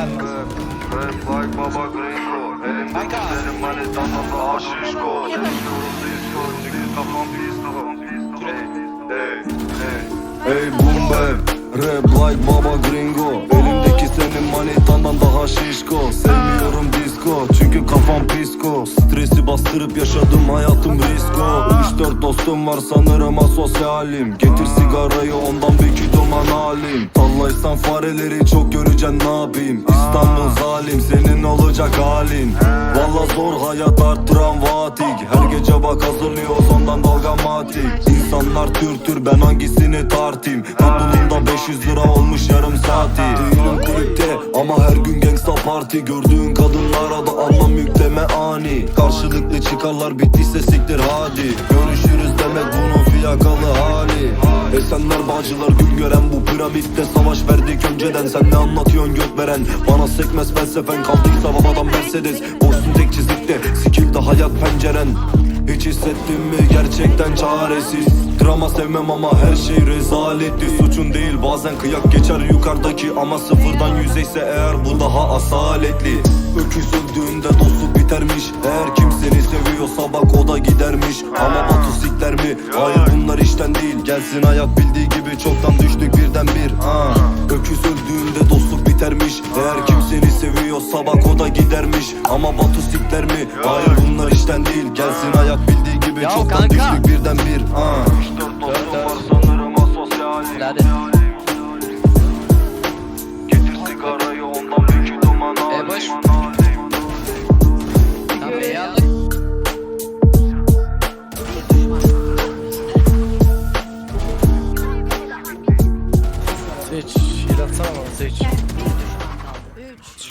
Hey Hey boom bap Rap like baba gringo Elimdeki senin manitandan daha şişko Sevmiyorum disco çünkü kafam pisko Stresi bastırıp yaşadım hayatım risko 3-4 dostum var sanırım asosyalim Getir sigarayı ondan bir kidoman halim. Tallaysan fareleri çok göreceksin ne yapayım? İstanbul zalim senin olacak halin. Valla zor hayat arttıran vatik Her gece bak hazırlıyoruz ondan dalgamatik İnsanlar tür tür ben hangisini tartayım? Mutluluğumda 500 lira olmuş yarım saati. Değilim kulüpte ama her gün gangsta parti. Gördüğün kadınlara da anlam yükleme ani. Karşılıklı çıkarlar bittiyse siktir hadi. Görüşürüz demek bunun fiyakalı hali Esenler bağcılar gün gören bu piramitte Savaş verdik önceden. Sen ne anlatıyorsun gök veren? Bana sekmez felsefen kaldıysa babadan Mercedes. Boşsun tek çizikte sikildi hayat penceren. Hiç hissettin mi? Gerçekten çaresiz. Drama sevmem ama her şey rezaletti. Suçun değil bazen kıyak geçer yukarıdaki Ama sıfırdan yüzeyse eğer bu daha asaletli. Öküz öldüğünde dostluk bitermiş. Eğer kim seni seviyorsa bak o da gidermiş. Ama batu sikler mi? Hayır bunlar işten değil Gelsin hayat bildiği gibi çoktan düştük birden bir ha. Öküz öldüğünde dostluk bitermiş Eğer kim seni seviyorsa bak o da gidermiş Ama batu sikler mi? Hayır bunlar işten değil Gelsin hayat bildiği gibi Ya çoktan kanka. düştük birden bir ha. hiç. Yıl atsana bana hiç. 3